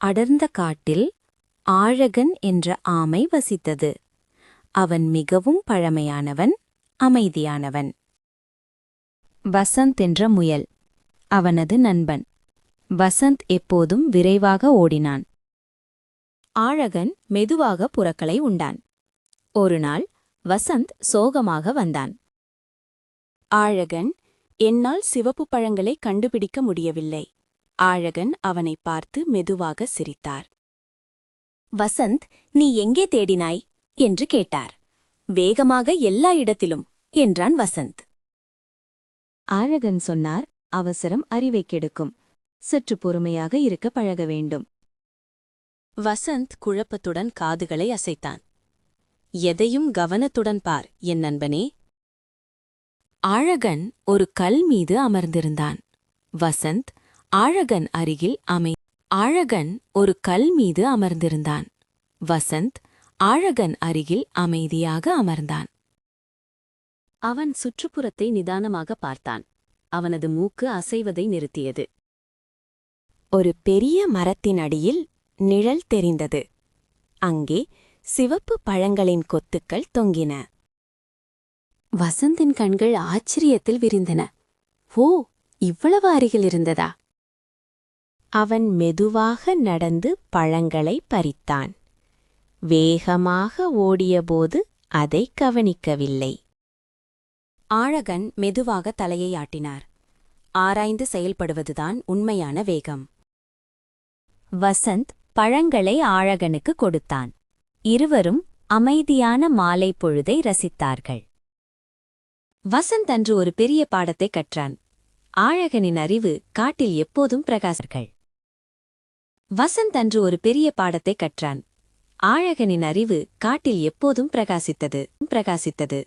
அடர்ந்த காட்டில் ஆழகன் என்ற ஆமை வசித்தது. அவன் மிகவும் பழமையானவன் அமைதியானவன். வசந்த் என்ற முயல் அவனது நண்பன். வசந்த் எப்போதும் விரைவாக ஓடினான். ஆழகன் மெதுவாக புறக்களை உண்டான். ஒருநாள் வசந்த் சோகமாக வந்தான். ஆழகன் என்னால் சிவப்பு பழங்களை கண்டுபிடிக்க முடியவில்லை. ஆழகன் அவனை பார்த்து மெதுவாக சிரித்தார். வசந்த் நீ எங்கே தேடினாய்? என்று கேட்டார். வேகமாக எல்லா இடத்திலும் என்றான் வசந்த். ஆழகன் சொன்னார் அவசரம் அறிவை கெடுக்கும். சற்று பொறுமையாக இருக்க பழக வேண்டும். வசந்த் குழப்பத்துடன் காதுகளை அசைத்தான். எதையும் கவனத்துடன் பார் என் நண்பனே. ஆழகன் ஒரு கல் மீது அமர்ந்திருந்தான். வசந்த் ஆழகன் அருகில் அமை ஆழகன் ஒரு கல் மீது அமர்ந்திருந்தான். வசந்த் ஆழகன் அருகில் அமைதியாக அமர்ந்தான். அவன் சுற்றுப்புறத்தை நிதானமாக பார்த்தான். அவனது மூக்கு அசைவதை நிறுத்தியது. ஒரு பெரிய மரத்தின் அடியில் நிழல் தெரிந்தது. அங்கே சிவப்பு பழங்களின் கொத்துக்கள் தொங்கின. வசந்தின் கண்கள் ஆச்சரியத்தில் விரிந்தன. ஓ இவ்வளவு அருகில் இருந்ததா? அவன் மெதுவாக நடந்து பழங்களை பறித்தான். வேகமாக ஓடியபோது அதை கவனிக்கவில்லை. ஆழகன் மெதுவாக தலையை ஆட்டினார். ஆராய்ந்து செயல்படுவதுதான் உண்மையான வேகம். வசந்த் பழங்களை ஆழகனுக்கு கொடுத்தான். இருவரும் அமைதியான மாலை பொழுதை ரசித்தார்கள். வசந்த் அன்று ஒரு பெரிய பாடத்தை கற்றான். ஆழகனின் அறிவு காட்டில் எப்போதும் பிரகாசர்கள் வசந்த் அன்று ஒரு பெரிய பாடத்தை கற்றான். ஆழகனின் அறிவு காட்டில் எப்போதும் பிரகாசித்தது. பிரகாசித்தது.